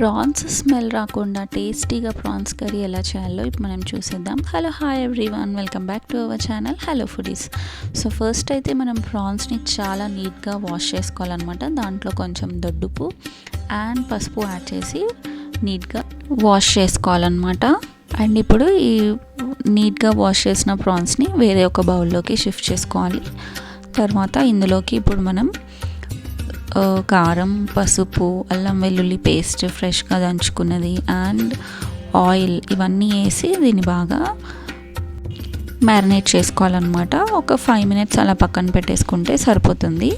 Prawns smell రాకుండా టేస్టీగా prawns curry ఎలా చేయాలో ఇప్పుడు మనం చూసేద్దాం. Hello hi everyone welcome back to our channel hello foodies so first అయితే మనం ప్రాన్స్ని చాలా నీట్గా వాష్ చేసుకోవాలన్నమాట. దాంట్లో కొంచెం దొడ్డుపు అండ్ పసుపు యాడ్ చేసి నీట్గా వాష్ చేసుకోవాలన్నమాట. అండ్ ఇప్పుడు ఈ నీట్గా వాష్ చేసిన ప్రాన్స్ని వేరే ఒక బౌల్లోకి షిఫ్ట్ చేసుకోవాలి. తర్వాత ఇందులోకి ఇప్పుడు మనం కారం పసుపు అల్లం వెల్లుల్లి పేస్ట్ ఫ్రెష్గా దంచుకున్నది అండ్ ఆయిల్ ఇవన్నీ వేసి దీన్ని బాగా మ్యారినేట్ చేసుకోవాలన్నమాట. ఒక ఫైవ్ మినిట్స్ అలా పక్కన పెట్టేసుకుంటే సరిపోతుంది.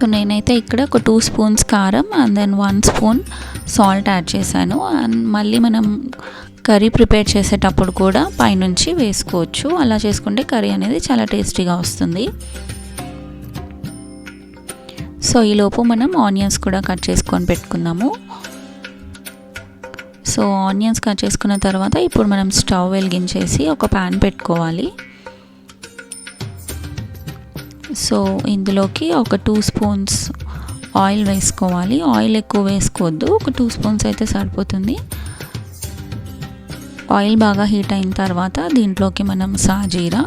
సో నేనైతే ఇక్కడ ఒక టూ స్పూన్స్ కారం and then one spoon salt add చేశాను. అండ్ మళ్ళీ మనం కర్రీ ప్రిపేర్ చేసేటప్పుడు కూడా పైనుంచి వేసుకోవచ్చు. అలా చేసుకుంటే కర్రీ అనేది చాలా టేస్టీగా వస్తుంది. సో ఈలోపు మనం ఆనియన్స్ కూడా కట్ చేసుకొని పెట్టుకుందాము. సో ఆనియన్స్ కట్ చేసుకున్న తర్వాత ఇప్పుడు మనం స్టవ్ వెలిగించేసి ఒక ప్యాన్ పెట్టుకోవాలి. సో ఇందులోకి ఒక టూ స్పూన్స్ ఆయిల్ వేసుకోవాలి. ఆయిల్ ఎక్కువ వేసుకోవద్దు. ఒక టూ స్పూన్స్ అయితే సరిపోతుంది. ఆయిల్ బాగా హీట్ అయిన తర్వాత దీంట్లోకి మనం సాజీరా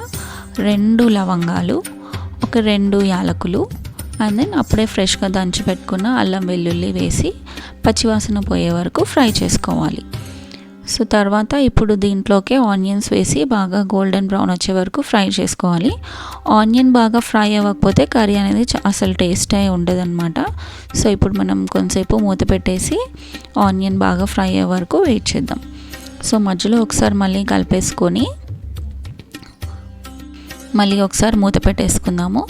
రెండు లవంగాలు ఒక రెండు యాలకులు అండ్ దెన్ అప్పుడే ఫ్రెష్గా దంచి పెట్టుకున్న అల్లం వెల్లుల్లి వేసి పచ్చివాసన పోయే వరకు ఫ్రై చేసుకోవాలి. సో తర్వాత ఇప్పుడు దీంట్లోకే ఆనియన్స్ వేసి బాగా గోల్డెన్ బ్రౌన్ వచ్చే వరకు ఫ్రై చేసుకోవాలి. ఆనియన్ బాగా ఫ్రై అవ్వకపోతే కర్రీ అనేది అసలు టేస్ట్ అయి ఉండదన్నమాట. సో ఇప్పుడు మనం కొంతసేపు మూత పెట్టేసి ఆనియన్ బాగా ఫ్రై అయ్యే వరకు వెయిట్ చేద్దాం. సో మధ్యలో ఒకసారి మళ్ళీ కలిపేసుకొని మళ్ళీ ఒకసారి మూత పెట్టేసుకుందాము.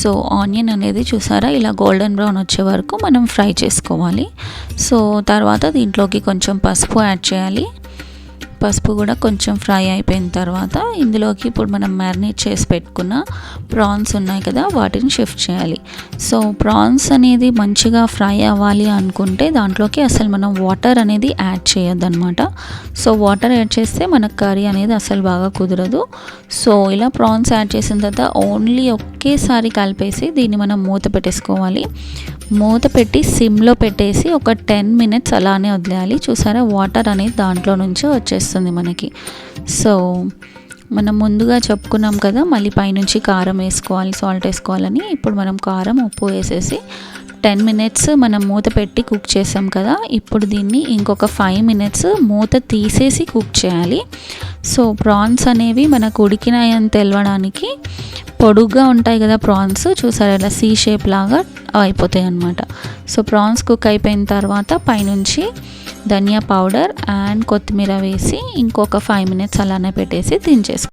సో ఆనియన్ అనేది చూసారా? ఇలా గోల్డెన్ బ్రౌన్ వచ్చే వరకు మనం ఫ్రై చేసుకోవాలి. సో తర్వాత దీంట్లోకి కొంచెం పసుపు యాడ్ చేయాలి. పసుపు కూడా కొంచెం ఫ్రై అయిపోయిన తర్వాత ఇందులోకి ఇప్పుడు మనం మ్యారినేట్ చేసి పెట్టుకున్న ప్రాన్స్ ఉన్నాయి కదా వాటిని షిఫ్ట్ చేయాలి. సో ప్రాన్స్ అనేది మంచిగా ఫ్రై అవ్వాలి అనుకుంటే దాంట్లోకి అసలు మనం వాటర్ అనేది యాడ్ చేయొద్దన్నమాట. సో వాటర్ యాడ్ చేస్తే మనకు కర్రీ అనేది అసలు బాగా కుదరదు. సో ఇలా ప్రాన్స్ యాడ్ చేసిన తర్వాత ఓన్లీ ఒకేసారి కలిపేసి దీన్ని మనం మూత పెట్టేసుకోవాలి. మూత పెట్టి సిమ్లో పెట్టేసి ఒక టెన్ మినిట్స్ అలానే వదిలేయాలి. చూసారా? వాటర్ అనేది దాంట్లో నుంచి వచ్చేస్తుంది మనకి. సో మనం ముందుగా చెప్పుకున్నాం కదా మళ్ళీ పైనుంచి కారం వేసుకోవాలి సాల్ట్ వేసుకోవాలని. ఇప్పుడు మనం కారం ఉప్పు వేసేసి టెన్ మినిట్స్ మనం మూత పెట్టి కుక్ చేసాం కదా ఇప్పుడు దీన్ని ఇంకొక ఫైవ్ మినిట్స్ మూత తీసేసి కుక్ చేయాలి. సో ప్రాన్స్ అనేవి మనకు ఉడికినాయని తెలవడానికి పొడుగ్గా ఉంటాయి కదా ప్రాన్స్ చూసారు ఇలా సీ షేప్ లాగా అయిపోతాయి అన్నమాట. సో ప్రాన్స్ కుక్ అయిపోయిన తర్వాత పైనుంచి ధనియా పౌడర్ అండ్ కొత్తిమీర వేసి ఇంకొక ఫైవ్ మినిట్స్ అలానే పెట్టేసి దించేసుకో